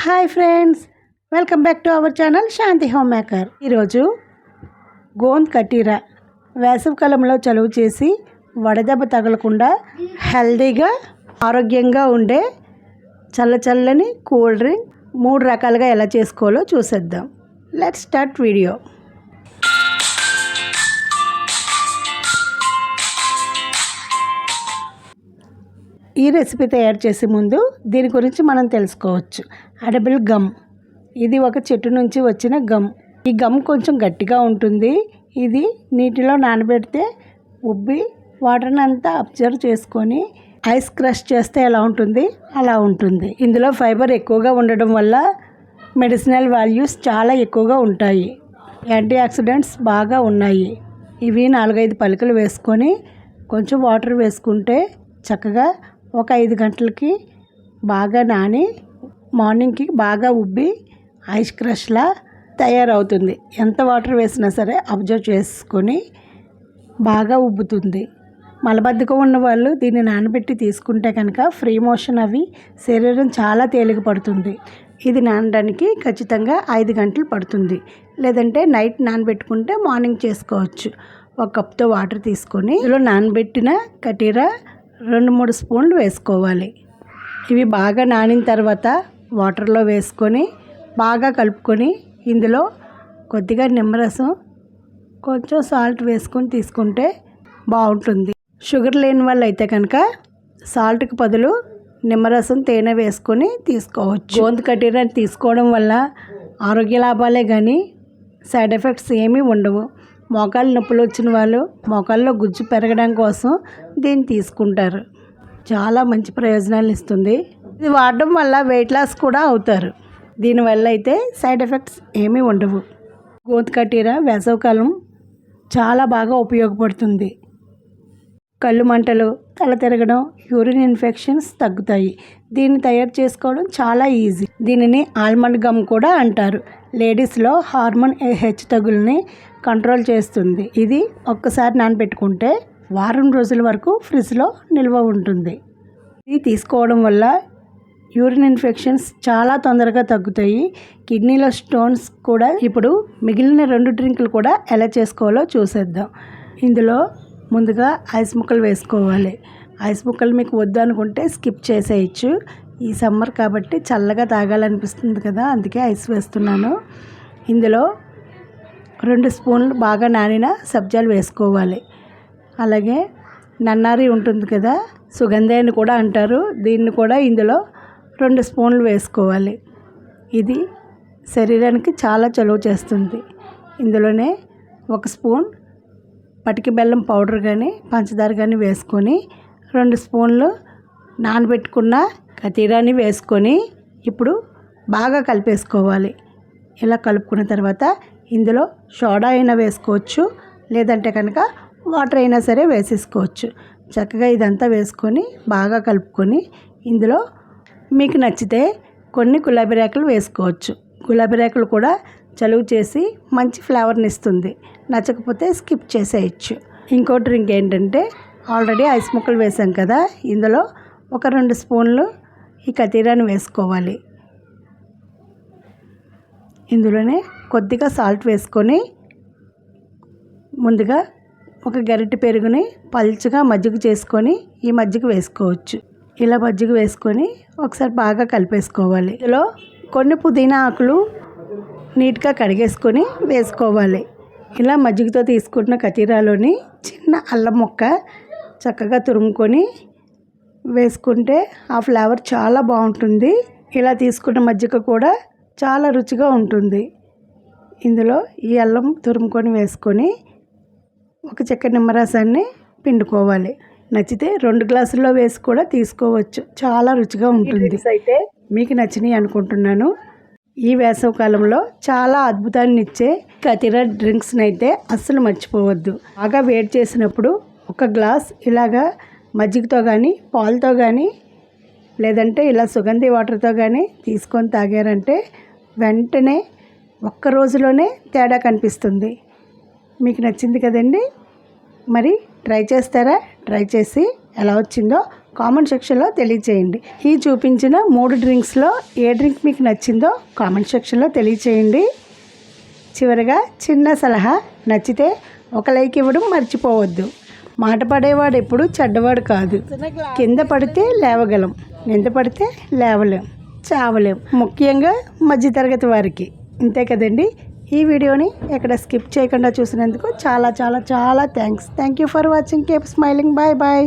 Hi friends welcome back to our channel Shanti home maker ఈరోజు గోంద్ కటీరా వేసవికాలంలో చలువ చేసి వడదెబ్బ తగలకుండా హెల్దీగా ఆరోగ్యంగా ఉండే చల్ల చల్లని కూల్ డ్రింక్ మూడు రకాలుగా ఎలా చేసుకోవాలో చూసేద్దాం. Let start video. ఈ రెసిపీ తయారు చేసే ముందు దీని గురించి మనం తెలుసుకోవచ్చు. Edible gum. ఇది ఒక చెట్టు నుంచి వచ్చిన గమ్. ఈ గమ్ కొంచెం గట్టిగా ఉంటుంది. ఇది నీటిలో నానబెడితే ఉబ్బి వాటర్ని అంతా అబ్జర్వ్ చేసుకొని ఐస్ క్రష్ చేస్తే ఎలా ఉంటుంది? అలా ఉంటుంది. ఇందులో ఫైబర్ ఎక్కువగా ఉండడం వల్ల మెడిసినల్ వాల్యూస్ చాలా ఎక్కువగా ఉంటాయి. యాంటీ ఆక్సిడెంట్స్ బాగా ఉన్నాయి. ఇవి నాలుగైదు పలుకులు వేసుకొని కొంచెం వాటర్ వేసుకుంటే చక్కగా ఒక ఐదు గంటలకి బాగా నాని మార్నింగ్కి బాగా ఉబ్బి ఐస్ క్రష్లా తయారవుతుంది. ఎంత వాటర్ వేసినా సరే అబ్జర్వ్ చేసుకొని బాగా ఉబ్బుతుంది. మలబద్ధకం ఉన్న వాళ్ళు దీన్ని నానబెట్టి తీసుకుంటే కనుక ఫ్రీ మోషన్ అవి శరీరం చాలా తేలిక పడుతుంది. ఇది నానడానికి ఖచ్చితంగా ఐదు గంటలు పడుతుంది. లేదంటే నైట్ నానబెట్టుకుంటే మార్నింగ్ చేసుకోవచ్చు. ఒక కప్తో వాటర్ తీసుకొని ఇందులో నానబెట్టిన కటీరా రెండు మూడు స్పూన్లు వేసుకోవాలి. ఇవి బాగా నానిన తర్వాత వాటర్లో వేసుకొని బాగా కలుపుకొని ఇందులో కొద్దిగా నిమ్మరసం కొంచెం సాల్ట్ వేసుకొని తీసుకుంటే బాగుంటుంది. షుగర్ లేని వాళ్ళు అయితే కనుక సాల్ట్కి బదులు నిమ్మరసం తేనె వేసుకొని తీసుకోవచ్చు. గోంతు కటీరాన్ని తీసుకోవడం వల్ల ఆరోగ్య లాభాలే కానీ సైడ్ ఎఫెక్ట్స్ ఏమీ ఉండవు. మోకాలు నొప్పులు వచ్చిన వాళ్ళు మోకాల్లో గుజ్జు పెరగడం కోసం దీన్ని తీసుకుంటారు. చాలా మంచి ప్రయోజనాలు ఇస్తుంది. ఇది వాడడం వల్ల వెయిట్ లాస్ కూడా అవుతారు. దీనివల్ల అయితే సైడ్ ఎఫెక్ట్స్ ఏమీ ఉండవు. గోంతు కటీర వేసవకాలం చాలా బాగా ఉపయోగపడుతుంది. కళ్ళు మంటలు తల తిరగడం యూరిన్ ఇన్ఫెక్షన్స్ తగ్గుతాయి. దీన్ని తయారు చేసుకోవడం చాలా ఈజీ దీనిని ఆల్మండ్ గమ్ కూడా అంటారు. లేడీస్లో హార్మోన్ హెచ్చు తగుల్ని కంట్రోల్ చేస్తుంది. ఇది ఒక్కసారి నానబెట్టుకుంటే వారం రోజుల వరకు ఫ్రిడ్జ్లో నిల్వ ఉంటుంది. ఇది తీసుకోవడం వల్ల యూరిన్ ఇన్ఫెక్షన్స్ చాలా తొందరగా తగ్గుతాయి. కిడ్నీలో స్టోన్స్ కూడా ఇప్పుడు మిగిలిన రెండు డ్రింకులు కూడా ఎలా చేసుకోవాలో చూసేద్దాం. ఇందులో ముందుగా ఐస్ ముక్కలు వేసుకోవాలి. ఐస్ ముక్కలు మీకు వద్దు అనుకుంటే స్కిప్ చేసేయచ్చు. ఈ సమ్మర్ కాబట్టి చల్లగా తాగాలనిపిస్తుంది కదా అందుకే ఐస్ వేస్తున్నాను. ఇందులో రెండు స్పూన్లు బాగా నానిన సబ్జాలు వేసుకోవాలి. అలాగే నన్నారి ఉంటుంది కదా సుగంధి అని కూడా అంటారు. దీన్ని కూడా ఇందులో రెండు స్పూన్లు వేసుకోవాలి. ఇది శరీరానికి చాలా చలువ చేస్తుంది. ఇందులోనే ఒక స్పూన్ పటికి బెల్లం పౌడర్ కానీ పంచదార కానీ వేసుకొని రెండు స్పూన్లు నానబెట్టుకున్న కతీరాని వేసుకొని ఇప్పుడు బాగా కలిపేసుకోవాలి. ఇలా కలుపుకున్న తర్వాత ఇందులో సోడా అయినా వేసుకోవచ్చు. లేదంటే కనుక వాటర్ అయినా సరే వేసేసుకోవచ్చు. చక్కగా ఇదంతా వేసుకొని బాగా కలుపుకొని ఇందులో మీకు నచ్చితే కొన్ని గులాబీ రేకులు వేసుకోవచ్చు. గులాబీ రేకులు కూడా చలువ చేసి మంచి ఫ్లేవర్ని ఇస్తుంది. నచ్చకపోతే స్కిప్ చేసేయచ్చు. ఇంకో డ్రింక్ ఏంటంటే ఆల్రెడీ ఐస్ ముక్కలు వేసాం కదా ఇందులో ఒక రెండు స్పూన్లు ఈ కతీరాని వేసుకోవాలి. ఇందులోనే కొద్దిగా సాల్ట్ వేసుకొని ముందుగా ఒక గరిటె పెరుగుని పల్చగా మజ్జిగ చేసుకొని ఈ మజ్జిగ వేసుకోవచ్చు. ఇలా మజ్జిగ వేసుకొని ఒకసారి బాగా కలిపేసుకోవాలి. ఇందులో కొన్ని పుదీనా ఆకులు నీట్గా కడిగేసుకొని వేసుకోవాలి. ఇలా మజ్జిగతో తీసుకున్న కతీరాలోని చిన్న అల్లం ముక్క చక్కగా తురుముకొని వేసుకుంటే ఆ ఫ్లేవర్ చాలా బాగుంటుంది. ఇలా తీసుకున్న మజ్జిగ కూడా చాలా రుచిగా ఉంటుంది. ఇందులో ఈ అల్లం తురుముకొని వేసుకొని ఒక చెక్క నిమ్మరసాన్ని పిండుకోవాలి. నచ్చితే రెండు గ్లాసుల్లో వేసి కూడా తీసుకోవచ్చు. చాలా రుచిగా ఉంటుంది. అయితే మీకు నచ్చినాయి అనుకుంటున్నాను. ఈ వేసవి కాలంలో చాలా అద్భుతాన్ని ఇచ్చే కతిర డ్రింక్స్ని అయితే అస్సలు మర్చిపోవద్దు. బాగా వేడి చేసినప్పుడు ఒక గ్లాస్ ఇలాగా మజ్జిగతో కానీ పాలతో కానీ లేదంటే ఇలా సుగంధి వాటర్తో కానీ తీసుకొని తాగారంటే వెంటనే ఒక్క రోజులోనే తేడా కనిపిస్తుంది. మీకు నచ్చింది కదండి? మరి ట్రై చేస్తారా? ట్రై చేసి ఎలా వచ్చిందో కామెంట్ సెక్షన్లో తెలియచేయండి. ఈ చూపించిన మూడు డ్రింక్స్లో ఏ డ్రింక్ మీకు నచ్చిందో కామెంట్ సెక్షన్లో తెలియచేయండి. చివరగా చిన్న సలహా నచ్చితే ఒక లైక్ ఇవ్వడం మర్చిపోవద్దు. మాట పడేవాడు ఎప్పుడు చెడ్డవాడు కాదు. కింద పడితే లేవగలం నింద పడితే లేవలేం చావలేం. ముఖ్యంగా మధ్యతరగతి వారికి. ఇంతే కదండి? ఈ వీడియోని ఎక్కడ స్కిప్ చేయకుండా చూసినందుకు చాలా చాలా చాలా thanks. Thank you for watching. Keep smiling bye bye